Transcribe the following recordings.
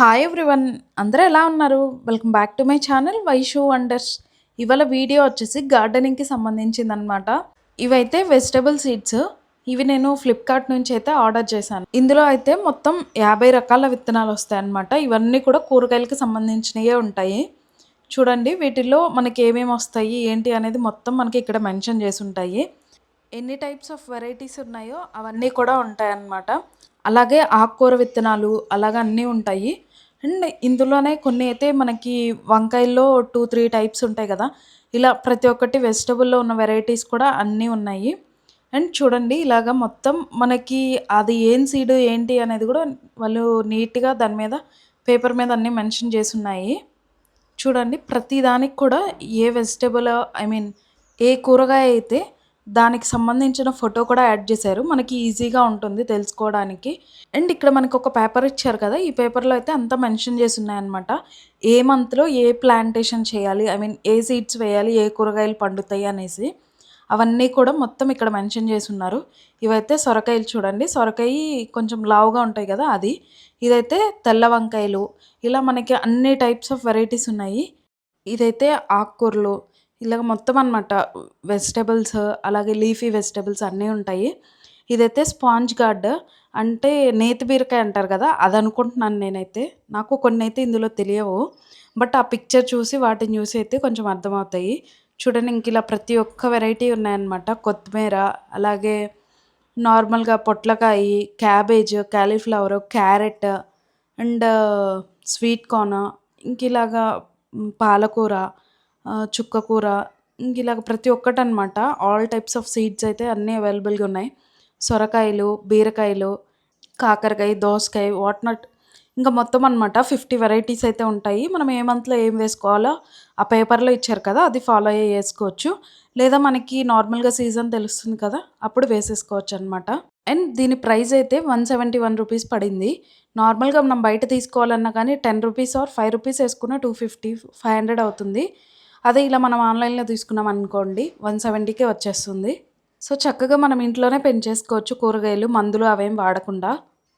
Hi everyone. అందరూ ఎలా ఉన్నారు? Welcome back to my channel Vaishu wonders. ఇవాళ వీడియో వచ్చేసి గార్డెనింగ్కి సంబంధించింది అనమాట ఇవైతే వెజిటబుల్ సీడ్స్. ఇవి నేను ఫ్లిప్కార్ట్ నుంచి అయితే ఆర్డర్ చేశాను. ఇందులో అయితే మొత్తం యాభై రకాల విత్తనాలు వస్తాయి అనమాట ఇవన్నీ కూడా కూరగాయలకి సంబంధించినవే ఉంటాయి. చూడండి వీటిల్లో మనకి ఏమేమి వస్తాయి ఏంటి అనేది మొత్తం మనకి ఇక్కడ మెన్షన్ చేసి ఉంటాయి. ఎన్ని టైప్స్ ఆఫ్ వెరైటీస్ ఉన్నాయో అవన్నీ కూడా ఉంటాయన్నమాట. అలాగే ఆకుకూర విత్తనాలు అలాగే అన్నీ ఉంటాయి. అండ్ ఇందులోనే కొన్ని అయితే మనకి వంకాయల్లో టూ త్రీ టైప్స్ ఉంటాయి కదా. ఇలా ప్రతి ఒక్కటి వెజిటబుల్లో ఉన్న వెరైటీస్ కూడా అన్నీ ఉన్నాయి. అండ్ చూడండి ఇలాగ మొత్తం మనకి అది ఏం సీడ్ ఏంటి అనేది కూడా వాళ్ళు నీట్గా దాని మీద పేపర్ మీద అన్నీ మెన్షన్ చేసి ఉన్నాయి చూడండి ప్రతి దానికి కూడా ఏ వెజిటబుల్ ఐ మీన్ ఏ కూరగాయ అయితే దానికి సంబంధించిన ఫోటో కూడా యాడ్ చేశారు. మనకి ఈజీగా ఉంటుంది తెలుసుకోవడానికి. అండ్ ఇక్కడ మనకి ఒక పేపర్ ఇచ్చారు కదా ఈ పేపర్లో అయితే అంతా మెన్షన్ చేసి ఉన్నాయన్నమాట ఏ మంత్లో ఏ ప్లాంటేషన్ చేయాలి? ఐ మీన్ ఏ సీడ్స్ వేయాలి? ఏ కూరగాయలు పండుతాయి అనేసి. అవన్నీ కూడా మొత్తం ఇక్కడ మెన్షన్ చేసి ఉన్నారు ఇవైతే సొరకాయలు చూడండి. సొరకాయ కొంచెం లావుగా ఉంటాయి కదా అది. ఇదైతే తెల్ల వంకాయలు. ఇలా మనకి అన్ని టైప్స్ ఆఫ్ వెరైటీస్ ఉన్నాయి. ఇదైతే ఆకుకూరలు ఇలాగ మొత్తం అనమాట వెజిటబుల్స్ అలాగే లీఫీ వెజిటబుల్స్ అన్నీ ఉంటాయి. ఇదైతే స్పాంజ్ గార్డ్ అంటే నేతి బీరకాయ అంటారు కదా అది అనుకుంటున్నాను నేనైతే. నాకు కొన్ని అయితే ఇందులో తెలియవు. బట్ ఆ పిక్చర్ చూసి వాటిని చూసి అయితే కొంచెం అర్థమవుతాయి. చూడండి ఇంక ఇలా ప్రతి ఒక్క వెరైటీ ఉన్నాయన్నమాట. కొత్తిమీర అలాగే నార్మల్గా పొట్లకాయ cabbage cauliflower carrot and sweet corn ఇంక ఇలాగా పాలకూర చుక్కకూర ఇంక ఇలాగ ప్రతి ఒక్కటి అనమాట ఆల్ టైప్స్ ఆఫ్ సీడ్స్ అయితే అన్నీ అవైలబుల్గా ఉన్నాయి. సొరకాయలు బీరకాయలు కాకరకాయ దోసకాయ వాట్నాట్ ఇంకా మొత్తం అనమాట ఫిఫ్టీ వెరైటీస్ అయితే ఉంటాయి. మనం ఏ మంత్లో ఏం వేసుకోవాలో ఆ పేపర్లో ఇచ్చారు కదా అది ఫాలో అయ్యి వేసుకోవచ్చు. లేదా మనకి నార్మల్గా సీజన్ తెలుస్తుంది కదా అప్పుడు వేసేసుకోవచ్చు అనమాట అండ్ దీని ప్రైస్ అయితే వన్ సెవెంటీ వన్ రూపీస్ పడింది నార్మల్గా మనం బయట తీసుకోవాలన్నా కానీ ten rupees or five rupees వేసుకున్న టూ ఫిఫ్టీ ఫైవ్ హండ్రెడ్ అవుతుంది. అదే ఇలా మనం ఆన్లైన్లో తీసుకున్నాం అనుకోండి వన్ సెవెంటీకే వచ్చేస్తుంది. సో చక్కగా మనం ఇంట్లోనే పెంచేసుకోవచ్చు కూరగాయలు మందులు అవేం వాడకుండా.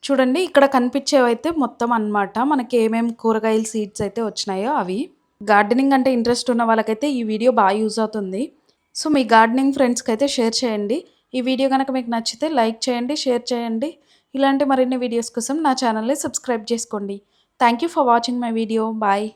చూడండి ఇక్కడ కనిపించేవైతే మొత్తం అన్నమాట. మనకి ఏమేమి కూరగాయల సీడ్స్ అయితే వచ్చినాయో అవి. గార్డెనింగ్ అంటే ఇంట్రెస్ట్ ఉన్న వాళ్ళకైతే ఈ వీడియో బాగా యూజ్ అవుతుంది. సో మీ గార్డెనింగ్ ఫ్రెండ్స్కి అయితే షేర్ చేయండి. ఈ వీడియో కనుక మీకు నచ్చితే లైక్ చేయండి షేర్ చేయండి. ఇలాంటి మరిన్ని వీడియోస్ కోసం నా ఛానల్ని సబ్స్క్రైబ్ చేసుకోండి. Thank you for watching my video. Bye.